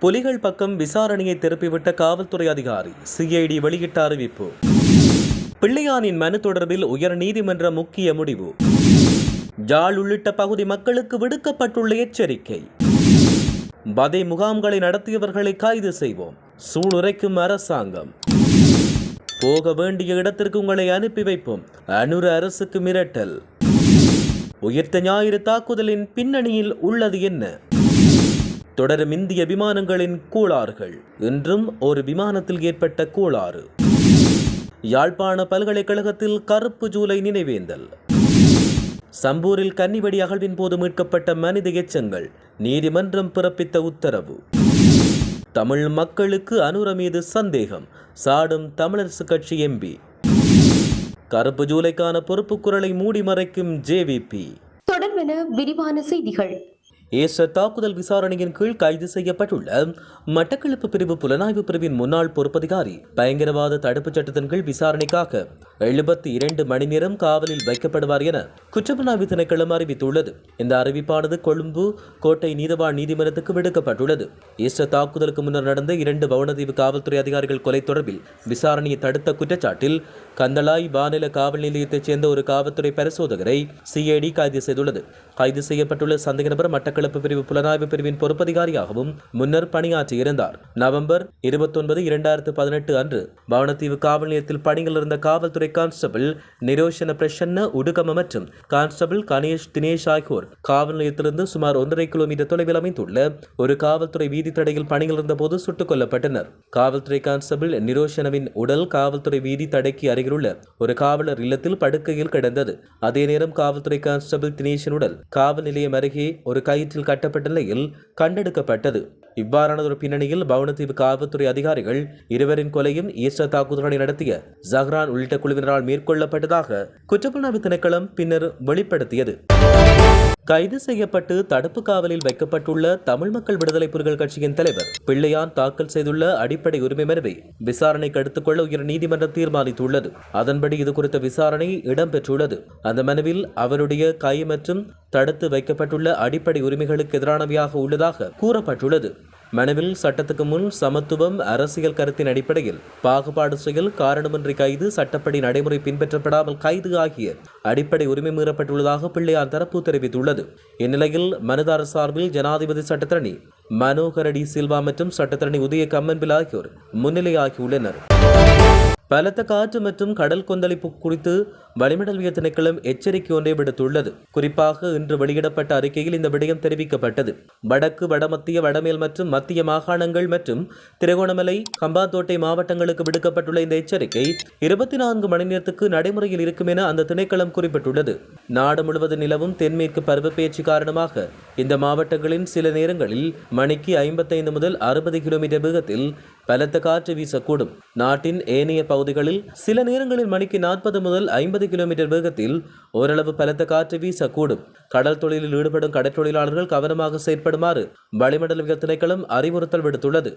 புலிகள் பக்கம் விசாரணையை திருப்பிவிட்ட காவல்துறை அதிகாரி சிஐடி வெளியிட்ட அறிவிப்பு. பிள்ளையானின் மனு தொடர்பில் உயர் நீதிமன்ற முக்கிய முடிவு. ஜாழ் உள்ளிட்ட பகுதி மக்களுக்கு விடுக்கப்பட்டுள்ள எச்சரிக்கை. பதை முகாம்களை நடத்தியவர்களை கைது செய்வோம். சூளுரைக்கும் அரசாங்கம். போக வேண்டிய இடத்திற்கு உங்களை அனுப்பி வைப்போம். அனுர அரசுக்கு மிரட்டல். உயிர்த்த ஞாயிறு தாக்குதலின் பின்னணியில் உள்ளது என்ன? தொடரும் இந்திய விமானங்களின் கோளாறுகள் இன்றும் ஒரு விமானத்தில் ஏற்பட்ட கோளாறு யாழ்ப்பாண பல்கலைக்கழகத்தில் கருப்பு ஜூலை நினைவேந்தல். சம்பூரில் கன்னிவெடி அகழ்வின் போது மீட்கப்பட்ட மனித எச்சங்கள் நீதிமன்றம் பிறப்பித்த உத்தரவு. தமிழ் மக்களுக்கு அனுர மீது சந்தேகம் சாடும் தமிழரசு கட்சி எம்பி. கருப்பு ஜூலைக்கான பொறுப்பு குரலை மூடி மறைக்கும் ஜேவிபி. தொடர்பென விரிவான செய்திகள். ஏச தாக்குதல் விசாரணையின் கீழ் கைது செய்யப்பட்டுள்ள மட்டக்களப்பு பிரிவு புலனாய்வு பிரிவின் முன்னாள் பொறுப்பதிகாரி பயங்கரவாத தடுப்புச் சட்டத்தின் கீழ் விசாரணைக்காக எழுபத்தி இரண்டு மணி நேரம் காவலில் வைக்கப்படுவார் என குற்றப்புலனாய்வு திணைக்களம் அறிவித்துள்ளது. இந்த அறிவிப்பானது கொழும்பு கோட்டை நீதவான் நீதிமன்றத்துக்கு விடுக்கப்பட்டுள்ளது. ஈஸ்டர் தாக்குதலுக்கு முன்னர் நடந்த இரண்டு வவுணதீவு காவல்துறை அதிகாரிகள் கொலை தொடர்பில் விசாரணையை தடுத்த குற்றச்சாட்டில் கந்தளாய் வானில காவல் நிலையத்தைச் சேர்ந்த ஒரு காவல்துறை பரிசோதகரை சிஐடி கைது செய்துள்ளது. கைது செய்யப்பட்டுள்ள சந்தேக நபர் மட்டக்களப்பு பிரிவு புலனாய்வு பிரிவின் பொறுப்பதிகாரியாகவும் முன்னர் பணியாற்றியிருந்தார். நவம்பர் இருபத்தொன்பது இரண்டாயிரத்து பதினெட்டு அன்று பவனத்தீவு காவல் நிலையத்தில் பணியில் இருந்த காவல்துறை கான்ஸ்டபிள் நிரோஷன பிரசன்ன உடுகம மற்றும் கான்ஸ்டபிள் கணேஷ் தினேஷ் ஆகியோர் காவல் நிலையத்திலிருந்து சுமார் ஒன்றரை கிலோமீட்டர் தொலைவில் அமைந்துள்ள ஒரு காவல்துறை வீதி தடையில் பணியில் இருந்தபோது சுட்டுக் கொல்லப்பட்டனர். காவல்துறை கான்ஸ்டபிள் நிரோஷனவின் உடல் காவல்துறை வீதி தடைக்கு அருகிலுள்ள ஒரு காவலர் இல்லத்தில் படுக்கையில் கிடந்தது. அதே நேரம் காவல்துறை கான்ஸ்டபிள் தினேஷின் உடல் காவல் நிலையம் அருகே ஒரு கயிற்றில் கட்டப்பட்ட நிலையில் கண்டெடுக்கப்பட்டது. இவ்வாறானதொரு பின்னணியில் பவுனத்தீவு காவல்துறை அதிகாரிகள் இருவரின் கொலையும் ஈஸ்டர் தாக்குதலை நடத்திய ஜஹ்ரான் உள்ளிட்ட குழுவினரால் மேற்கொள்ளப்பட்டதாக குற்றப்புலனாய்வு திணைக்களம் பின்னர் வெளிப்படுத்தியது. கைது செய்யப்பட்டு தடுப்பு காவலில் வைக்கப்பட்டுள்ள தமிழ் மக்கள் விடுதலை புலிகள் கட்சியின் தலைவர் பிள்ளையான் தாக்கல் செய்துள்ள அடிப்படை உரிமை மனுவை விசாரணைக்கு எடுத்துக்கொள்ள உயர் நீதிமன்றம் தீர்மானித்துள்ளது. அதன்படி இது குறித்த விசாரணை இடம்பெற்றுள்ளது. அந்த மனுவில் அவருடைய கை மற்றும் தடுத்து வைக்கப்பட்டுள்ள அடிப்படை உரிமைகளுக்கு எதிரானவையாக உள்ளதாக கூறப்பட்டுள்ளது. மனுவில் சட்டத்துக்கு முன் சமத்துவம் அரசியல் கருத்தின் அடிப்படையில் பாகுபாடு செயல் காரணமின்றி கைது சட்டப்படி நடைமுறை பின்பற்றப்படாமல் கைது ஆகிய அடிப்படை உரிமை மீறப்பட்டுள்ளதாக பிள்ளையார் தரப்பு தெரிவித்துள்ளது. இந்நிலையில் மனுதாரர் சார்பில் ஜனாதிபதி சட்டத்தரணி மனோகரடி சில்வா மற்றும் சட்டத்தரணி உதய கம்மன்பில் ஆகியோர் முன்னிலையாகியுள்ளனர். பலத்த காற்று மற்றும் கடல் கொந்தளிப்பு குறித்து வளிமண்டலவிய திணைக்களம் எச்சரிக்கை ஒன்றை விடுத்துள்ளது. குறிப்பாக இன்று வெளியிடப்பட்ட அறிக்கையில் இந்த விடயம் தெரிவிக்கப்பட்டது. வடக்கு வடமத்திய வடமேல் மற்றும் மத்திய மாகாணங்கள் மற்றும் திருகோணமலை கம்பாந்தோட்டை மாவட்டங்களுக்கு விடுக்கப்பட்டுள்ள இந்த எச்சரிக்கை இருபத்தி நான்கு மணி நேரத்துக்கு நடைமுறையில் இருக்கும் என அந்த திணைக்களம் குறிப்பிட்டுள்ளது. நாடு முழுவதும் நிலவும் தென்மேற்கு பருவப்பெயர்ச்சி காரணமாக இந்த மாவட்டங்களின் சில நேரங்களில் மணிக்கு ஐம்பத்தைந்து முதல் அறுபது கிலோமீட்டர் வேகத்தில் பலத்த காற்று வீசக்கூடும். நாட்டின் ஏனைய பகுதிகளில் சில நேரங்களில் மணிக்கு நாற்பது முதல் ஐம்பது கிலோமீட்டர் வேகத்தில் ஓரளவு பலத்த காற்று வீசக்கூடும். கடல் தொழிலில் ஈடுபடும் கடற்றொழிலாளர்கள் கவனமாக செயற்படுமாறு வளிமண்டலவியல் திணைக்களம் அறிவுறுத்தல் விடுத்துள்ளது.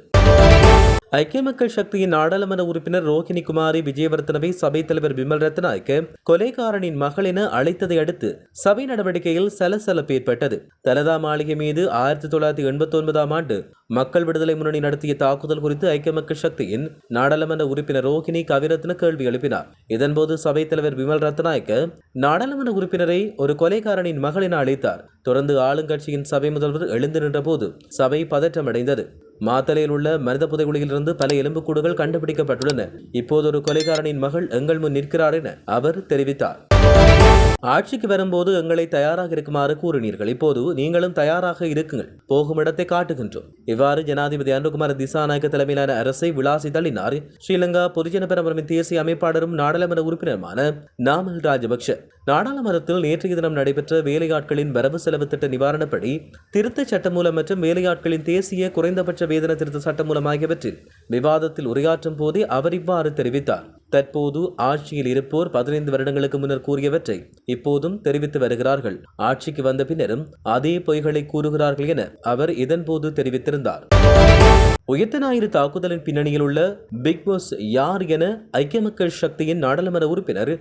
ஐக்கிய மக்கள் சக்தியின் நாடாளுமன்ற உறுப்பினர் ரோஹிணி குமாரி விஜயவர்த்தனவை சபைத் தலைவர் விமல் ரத்னாய்க்கு கொலைகாரனின் மகள் என அழைத்ததை அடுத்து சபை நடவடிக்கையில் சலசலப்பு ஏற்பட்டது. தலதா மாளிகை மீது ஆயிரத்தி தொள்ளாயிரத்தி எண்பத்தி ஒன்பதாம் ஆண்டு மக்கள் விடுதலை முன்னணி நடத்திய தாக்குதல் குறித்து ஐக்கிய மக்கள் சக்தியின் நாடாளுமன்ற உறுப்பினர் ரோஹிணி கவிரத்ன கேள்வி எழுப்பினார். இதன்போது சபைத் தலைவர் விமல் ரத்னாய்க்கு நாடாளுமன்ற உறுப்பினரை ஒரு கொலைகாரனின் மகள் என அழைத்தார். தொடர்ந்து ஆளுங்கட்சியின் சபை முதல்வர் எழுந்து நின்றபோது சபை பதற்றமடைந்தது. மாத்தலையில் உள்ள மனித புதைகுழியிலிருந்து பல எலும்புக்கூடுகள் கண்டுபிடிக்கப்பட்டுள்ளன. இப்போது ஒரு கொலைகாரனின் மகள் எங்கள் முன் நிற்கிறார் என அவர் தெரிவித்தார். ஆட்சிக்கு வரும்போது எங்களை தயாராக இருக்குமாறு கூறினீர்கள். இப்போது நீங்களும் தயாராக இருக்குங்கள். போகும் இடத்தை காட்டுகின்றோம். இவ்வாறு ஜனாதிபதி அனுகுமார திசாநாயக்க தலைமையிலான அரசை விளாசி தள்ளினார். ஸ்ரீலங்கா பொதுஜன பெரமுறையின் தேசிய அமைப்பாளரும் நாடாளுமன்ற உறுப்பினருமான நாமல் ராஜபக்ஷ. நாடாளுமன்றத்தில் நேற்றைய தினம் நடைபெற்ற வேலையாட்களின் வரவு செலவு திட்ட நிவாரணப்படி திருத்த சட்டமூலம் மற்றும் வேலையாட்களின் தேசிய குறைந்தபட்ச வேதன திருத்த சட்டமூலம் ஆகியவற்றில் விவாதத்தில் உரையாற்றும் போதே அவர் இவ்வாறு தெரிவித்தார். தற்போது ஆட்சியில் இருப்போர் பதினைந்து வருடங்களுக்கு முன்னர் கூறியவற்றை இப்போதும் தெரிவித்து வருகிறார்கள். ஆட்சிக்கு வந்த பின்னரும் அதே பொய்களை கூறுகிறார்கள் என அவர் இதன்போது தெரிவித்திருந்தார். உயிர்த்த ஞாயிறு தாக்குதலின் பின்னணியில் உள்ள பிக் பாஸ் யார் என ஐக்கிய மக்கள் சக்தியின் நாடாளுமன்ற உறுப்பினர்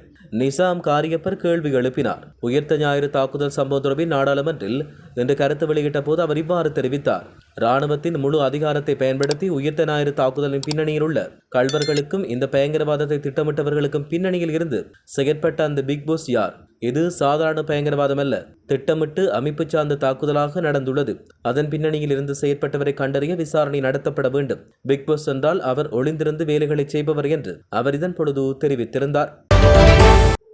நிசாம் காரியப்பர் கேள்வி எழுப்பினார். உயிர்த்த ஞாயிறு தாக்குதல் சம்பவம் தொடர்பில் நாடாளுமன்றில் இன்று கருத்து வெளியிட்ட போது அவர் இவ்வாறு தெரிவித்தார். ராணுவத்தின் முழு அதிகாரத்தை பயன்படுத்தி உயிர்த்த ஞாயிறு தாக்குதலின் பின்னணியில் உள்ள கல்வர்களுக்கும் இந்த பயங்கரவாதத்தை திட்டமிட்டவர்களுக்கும் பின்னணியில் இருந்து செயற்பட்ட அந்த பிக் பாஸ் யார்? இது சாதாரண பயங்கரவாதம் அல்ல திட்டமிட்டு அமைப்பு சார்ந்த தாக்குதலாக நடந்துள்ளது. அதன் பின்னணியில் இருந்து செயற்பட்டவரை கண்டறிய விசாரணை நடத்தப்பட வேண்டும். பிக் பாஸ் என்றால் அவர் ஒளிந்திருந்து வேலைகளை செய்பவர் என்று அவர் இதன் பொழுது தெரிவித்திருந்தார்.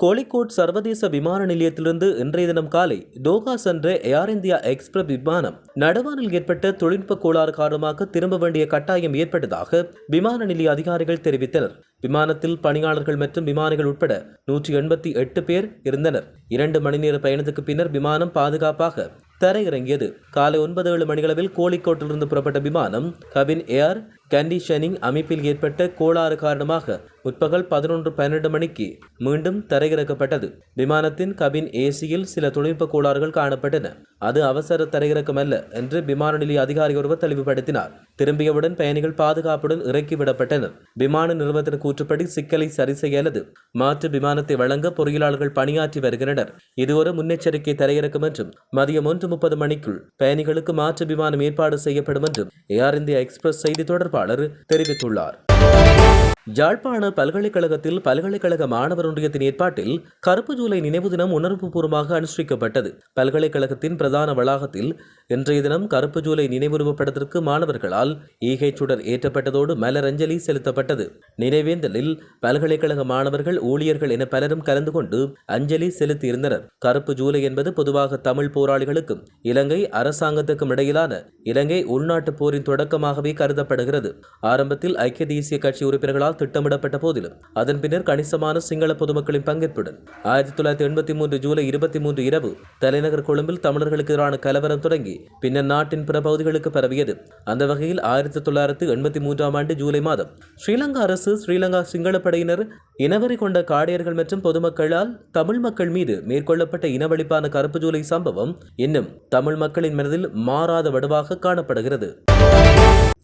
கோழிக்கோட் சர்வதேச விமான நிலையத்திலிருந்து இன்றைய தினம் காலை டோகா சென்ற ஏர் இந்தியா எக்ஸ்பிரஸ் விமானம் நடவானில் ஏற்பட்ட தொழில்நுட்ப கோளாறு காரணமாக திரும்ப வேண்டிய கட்டாயம் ஏற்பட்டதாக விமான நிலைய அதிகாரிகள் தெரிவித்தனர். விமானத்தில் பணியாளர்கள் மற்றும் விமானிகள் உட்பட நூற்றி எண்பத்தி எட்டு பேர் இருந்தனர். இரண்டு மணி நேர பயணத்துக்கு பின்னர் விமானம் பாதுகாப்பாக தரையிறங்கியது. காலை ஒன்பது ஏழு மணிகளவில் கோழிக்கோட்டிலிருந்து புறப்பட்ட விமானம் கபின் ஏர் கண்டிஷனிங் அமைப்பில் ஏற்பட்ட கோளாறு காரணமாக முற்பகல் பதினொன்று பன்னிரண்டு மணிக்கு மீண்டும் தரையிறக்கப்பட்டது. விமானத்தின் கபின் ஏசியில் சில தொழில்நுட்ப கோளாறுகள் காணப்பட்டன. அது அவசர தரையிறக்கம் அல்ல என்று விமான நிலைய அதிகாரி ஒருவர் தெளிவுபடுத்தினார். திரும்பியவுடன் பயணிகள் பாதுகாப்புடன் இறக்கி விடப்பட்டனர். விமான நிறுவனத்தின் கூற்றுப்படி சிக்கலை சரி செய்ய அல்லது மாற்று விமானத்தை வழங்க பொறியியலாளர்கள் பணியாற்றி வருகின்றனர். இது ஒரு முன்னெச்சரிக்கை தரையிறக்கம் என்றும் மதியம் ஒன்று முப்பது மணிக்குள் பயணிகளுக்கு மாற்று விமானம் ஏற்பாடு செய்யப்படும் என்றும் ஏர் இந்தியா எக்ஸ்பிரஸ் செய்தி தொடர்பாளர் தெரிவித்துள்ளார். யாழ்ப்பாண பல்கலைக்கழகத்தில் பல்கலைக்கழக மாணவர் ஒன்றியத்தின் ஏற்பாட்டில் கருப்பு ஜூலை நினைவு தினம் உணர்வுபூர்வமாக அனுஷ்டிக்கப்பட்டது. பல்கலைக்கழகத்தின் பிரதான வளாகத்தில் இன்றைய தினம் கருப்பு ஜூலை நினைவுருவப்படத்திற்கு மாணவர்களால் ஈகை சுடர் ஏற்றப்பட்டதோடு மலரஞ்சலி செலுத்தப்பட்டது. நினைவேந்தலில் பல்கலைக்கழக மாணவர்கள் ஊழியர்கள் என பலரும் கலந்து கொண்டு அஞ்சலி செலுத்தியிருந்தனர். கருப்பு ஜூலை என்பது பொதுவாக தமிழ் போராளிகளுக்கும் இலங்கை அரசாங்கத்துக்கும் இடையிலான இலங்கை உள்நாட்டு போரின் தொடக்கமாகவே கருதப்படுகிறது. ஆரம்பத்தில் ஐக்கிய தேசிய கட்சி உறுப்பினர்களால் திட்டமிடப்பட்ட போதிலும் அதன் பின்னர் கணிசமான சிங்கள பொதுமக்களின் பங்கேற்புடன் ஆயிரத்தி தொள்ளாயிரத்தி எண்பத்தி மூன்று ஜூலை இருபத்தி மூன்று இரவு தலைநகர் கொழும்பில் தமிழர்களுக்கு எதிரான கலவரம் தொடங்கி பின்னர் நாட்டின் பிற பகுதிகளுக்கு பரவியது. அந்த வகையில் ஆயிரத்தி தொள்ளாயிரத்து எண்பத்தி மூன்றாம் ஆண்டு ஜூலை மாதம் ஸ்ரீலங்கா அரசு ஸ்ரீலங்கா சிங்கள படையினர் இனவரி கொண்ட காடையர்கள் மற்றும் பொதுமக்களால் தமிழ் மக்கள் மீது மேற்கொள்ளப்பட்ட இனவழிப்பான கருப்பு ஜூலை சம்பவம் இன்னும் தமிழ் மக்களின் மனதில் மாறாத வடுவாக காணப்படுகிறது.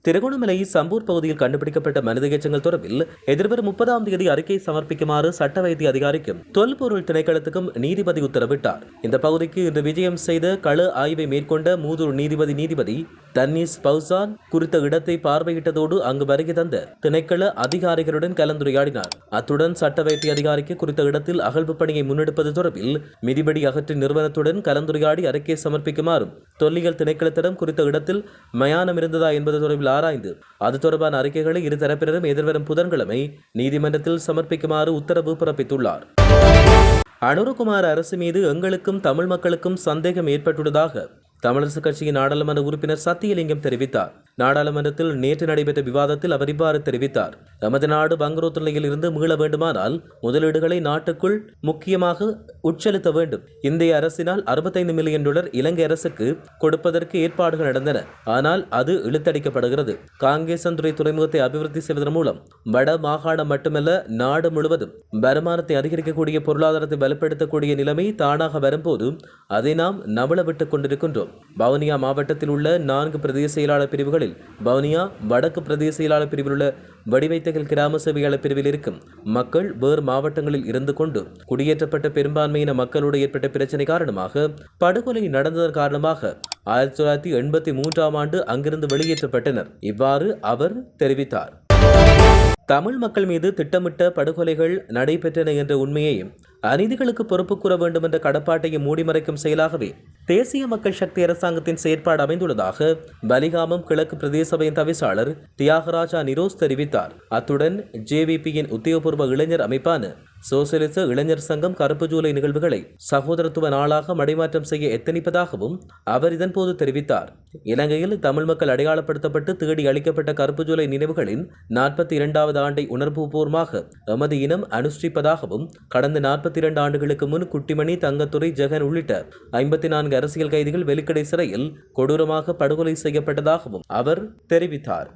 திருகோணமலை சம்பூர் பகுதியில் கண்டுபிடிக்கப்பட்ட மனித எச்சங்கள் தொடர்பில் எதிர்வரும் முப்பதாம் தேதி அறிக்கை சமர்ப்பிக்குமாறு சட்ட வைத்திய அதிகாரிக்கும் தொல்பொருள் திணைக்களத்துக்கும் நீதிபதி உத்தரவிட்டார். இந்த பகுதிக்கு இன்று விஜயம் செய்த கள ஆய்வை மேற்கொண்ட மூதூர் நீதிபதி நீதிபதி தன்னீஸ் பௌசான் குறித்த இடத்தை பார்வையிட்டதோடு அங்கு வருகை தந்த திணைக்கள அதிகாரிகளுடன் கலந்துரையாடினார். அத்துடன் சட்ட வைத்திய அதிகாரிக்கு குறித்த இடத்தில் அகழ்வு பணியை முன்னெடுப்பது தொடர்பில் மிதிபடி அகற்றி நிறுவனத்துடன் கலந்துரையாடி அறிக்கை சமர்ப்பிக்குமாறும் தொல்லியல் திணைக்களத்திடம் குறித்த இடத்தில் மயானம் இருந்ததா என்பது தொடர்பில் ஆராய்ந்து அது தொடர்பான அறிக்கைகளை இரு தரப்பினரும் எதிர்வரும் புதன்கிழமை நீதிமன்றத்தில் சமர்ப்பிக்குமாறு உத்தரவு பிறப்பித்துள்ளார். அனுரகுமார் அரசு மீது எங்களுக்கும் தமிழ் மக்களுக்கும் சந்தேகம் ஏற்பட்டுள்ளதாக தமிழரசு கட்சியின் நாடாளுமன்ற உறுப்பினர் சத்தியலிங்கம் தெரிவித்தார். நாடாளுமன்றத்தில் நேற்று நடைபெற்ற விவாதத்தில் அவர் இவ்வாறு தெரிவித்தார். நமது நாடு பங்குரோத்து நிலையில் இருந்து மீள வேண்டுமானால் முதலீடுகளை நாட்டுக்குள் முக்கியமாக உட்செலுத்த வேண்டும். இந்திய அரசினால் அறுபத்தைந்து மில்லியன் டாலர் இலங்கை அரசுக்கு கொடுப்பதற்கு ஏற்பாடுகள் நடந்தன. ஆனால் அது இழுத்தடிக்கப்படுகிறது. காங்கேசந்துறை துறைமுகத்தை அபிவிருத்தி செய்வதன் மூலம் வட மாகாணம் மட்டுமல்ல நாடு முழுவதும் வருமானத்தை அதிகரிக்கக்கூடிய பொருளாதாரத்தை வலுப்படுத்தக்கூடிய நிலைமை தானாக வரும்போது அதை நாம் நவள விட்டுக் கொண்டிருக்கின்றோம். வவுனியா மாவட்டத்தில் உள்ள நான்கு பிரதேச செயலாளர் பிரிவுகளில் வவுனியா வடக்கு பிரதேச செயலாளர் பிரிவில் உள்ள வடிவைத்தகல் கிராம சேவையாளர் பிரிவில் இருக்கும் மக்கள் வேறு மாவட்டங்களில் இருந்து கொண்டு குடியேற்றப்பட்ட பெரும்பான்மையின மக்களோடு ஏற்பட்ட பிரச்சனை காரணமாக படுகொலை நடந்ததன் காரணமாக ஆயிரத்தி தொள்ளாயிரத்தி எண்பத்தி மூன்றாம் ஆண்டு அங்கிருந்து வெளியேற்றப்பட்டனர். இவ்வாறு அவர் தெரிவித்தார். தமிழ் மக்கள் மீது திட்டமிட்ட படுகொலைகள் நடைபெற்றன என்ற உண்மையையும் அநீதிகளுக்கு பொறுப்பு கூற வேண்டும் என்ற கடப்பாட்டையும் மூடிமறைக்கும் செயலாகவே தேசிய மக்கள் சக்தி அரசாங்கத்தின் செயற்பாடு அமைந்துள்ளதாக பலிகாமம் கிழக்கு பிரதேச சபையின் தவிசாளர் தியாகராஜா நிரோஸ் தெரிவித்தார். அத்துடன் ஜேவிபியின் உத்தியோகபூர்வ இளைஞர் அமைப்பான சோசியலிச இளைஞர் சங்கம் கருப்பு ஜூலை நிகழ்வுகளை சகோதரத்துவ நாளாக மடைமாற்றம் செய்ய எத்தனிப்பதாகவும் அவர் இதன்போது தெரிவித்தார். இலங்கையில் தமிழ் மக்கள் அடையாளப்படுத்தப்பட்டு தேடி அளிக்கப்பட்ட கருப்பு ஜூலை நினைவுகளின் நாற்பத்தி இரண்டாவது ஆண்டை உணர்வுபூர்வமாக எமது இனம் அனுஷ்டிப்பதாகவும் கடந்த நாற்பத்தி இரண்டு ஆண்டுகளுக்கு முன் குட்டிமணி தங்கத்துறை ஜெகன் உள்ளிட்ட ஐம்பத்தி நான்கு அரசியல் கைதிகள் வெலிக்கடை சிறையில் கொடூரமாக படுகொலை செய்யப்பட்டதாகவும் அவர் தெரிவித்தார்.